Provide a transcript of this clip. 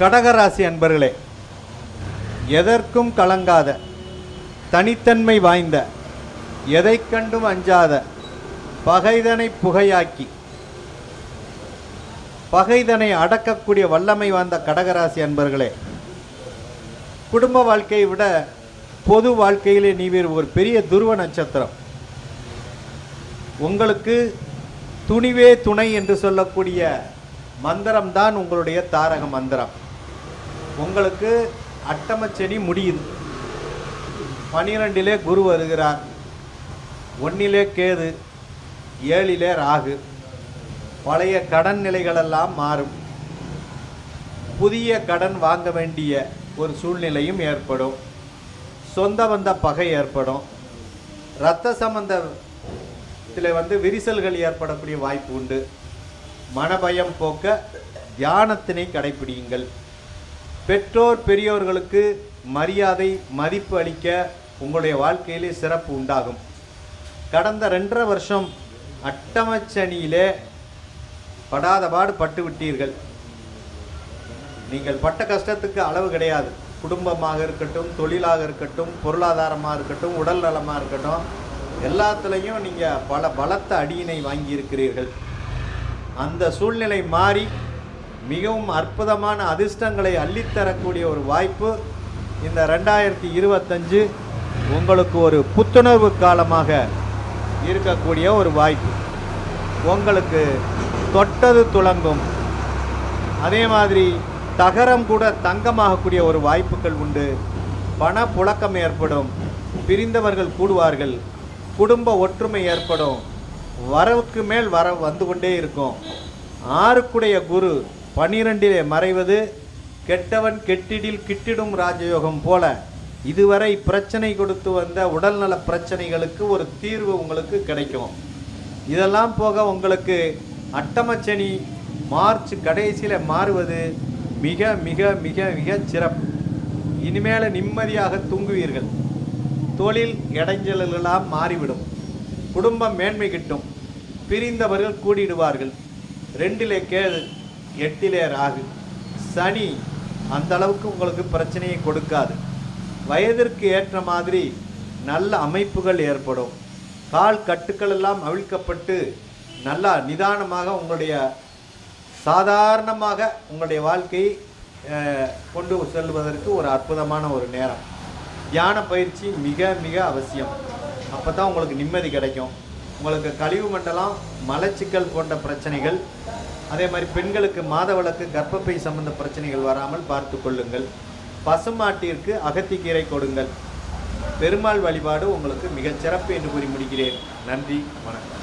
கடகராசி அன்பர்களே எதற்கும் கலங்காத தனித்தன்மை வாய்ந்த எதை கண்டும் அஞ்சாத பகைதனை புகையாக்கி பகைதனை அடக்கக்கூடிய வல்லமை வாய்ந்த கடகராசி அன்பர்களே குடும்ப வாழ்க்கையை விட பொது வாழ்க்கையிலே நீவீர் ஒரு பெரிய துருவ நட்சத்திரம். உங்களுக்கு துணிவே துணை என்று சொல்லக்கூடிய மந்திரம்தான் உங்களுடைய தாரக மந்திரம். உங்களுக்கு அட்டமச்செடி முடியுது. பனிரெண்டிலே குரு வருகிறார். ஒன்னிலே கேது ஏழிலே ராகு. பழைய கடன் நிலைகளெல்லாம் மாறும். புதிய கடன் வாங்க வேண்டிய ஒரு சூழ்நிலையும் ஏற்படும். சொந்த வந்த பகை ஏற்படும். இரத்த சம்பந்தத்தில் வந்து விரிசல்கள் ஏற்படக்கூடிய வாய்ப்பு உண்டு. மனபயம் போக்க தியானத்தினை கடைப்பிடியுங்கள் பெற்றோர் பெரியோர்களுக்கு மரியாதை மதிப்பு அளிக்க உங்களுடைய வாழ்க்கையிலே சிறப்பு உண்டாகும். கடந்த ரெண்டரை வருஷம் அட்டமச்சனியிலே படாத பாடு பட்டு விட்டீர்கள். நீங்கள் பட்ட கஷ்டத்துக்கு அளவு கிடையாது. குடும்பமாக இருக்கட்டும் தொழிலாக இருக்கட்டும் பொருளாதாரமாக இருக்கட்டும் உடல் நலமாக இருக்கட்டும் எல்லாத்துலேயும் நீங்கள் பல பலத்த அடியினை வாங்கியிருக்கிறீர்கள். அந்த சூழ்நிலை மாறி மிகவும் அற்புதமான அதிர்ஷ்டங்களை அள்ளித்தரக்கூடிய ஒரு வாய்ப்பு இந்த ரெண்டாயிரத்தி இருபத்தஞ்சு உங்களுக்கு ஒரு புத்துணர்வு காலமாக இருக்கக்கூடிய ஒரு வாய்ப்பு. உங்களுக்கு தொட்டது துளங்கும். அதே மாதிரி தகரம் கூட தங்கமாகக்கூடிய ஒரு வாய்ப்புகள் உண்டு. பண புழக்கம் ஏற்படும். பிரிந்தவர்கள் கூடுவார்கள். குடும்ப ஒற்றுமை ஏற்படும். வரவுக்கு மேல் வர வந்து கொண்டே இருக்கும். ஆறுக்குடைய குரு பனிரெண்டிலே மறைவது கெட்டவன் கெட்டிடில் கிட்டிடும் ராஜயோகம் போல. இதுவரை பிரச்சனை கொடுத்து வந்த உடல்நல பிரச்சனைகளுக்கு ஒரு தீர்வு உங்களுக்கு கிடைக்கும். இதெல்லாம் போக உங்களுக்கு அட்டமச்சனி மார்ச் கடைசியில் மாறுவது மிக மிக மிக மிக சிறப்பு. இனிமேல் நிம்மதியாக தூங்குவீர்கள். தொழில் இடைஞ்சல்களாக மாறிவிடும். குடும்பம் மேன்மை கிட்டும். பிரிந்தவர்கள் கூடிடுவார்கள். ரெண்டிலே கேது எட்டிலே ராகு. சனி அந்த அளவுக்கு உங்களுக்கு பிரச்சனையை கொடுக்காது. வயதிற்கு ஏற்ற மாதிரி நல்ல அமைப்புகள் ஏற்படும். கால் கட்டுக்கள் எல்லாம் அவிழ்க்கப்பட்டு நல்லா நிதானமாக உங்களுடைய சாதாரணமாக உங்களுடைய வாழ்க்கையை கொண்டு செல்வதற்கு ஒரு அற்புதமான ஒரு நேரம். தியான பயிற்சி மிக மிக அவசியம். அப்போ தான் உங்களுக்கு நிம்மதி கிடைக்கும். உங்களுக்கு கழிவு மண்டலம் மலச்சிக்கல் போன்ற பிரச்சனைகள் அதே மாதிரி பெண்களுக்கு மாதவிளக்கு கர்ப்பப்பை சம்பந்த பிரச்சனைகள் வராமல் பார்த்து கொள்ளுங்கள். பசுமாட்டிற்கு அகத்திக்கீரை கொடுங்கள். பெருமாள் வழிபாடு உங்களுக்கு மிகச் சிறப்பு என்று கூறி முடிக்கிறேன். நன்றி வணக்கம்.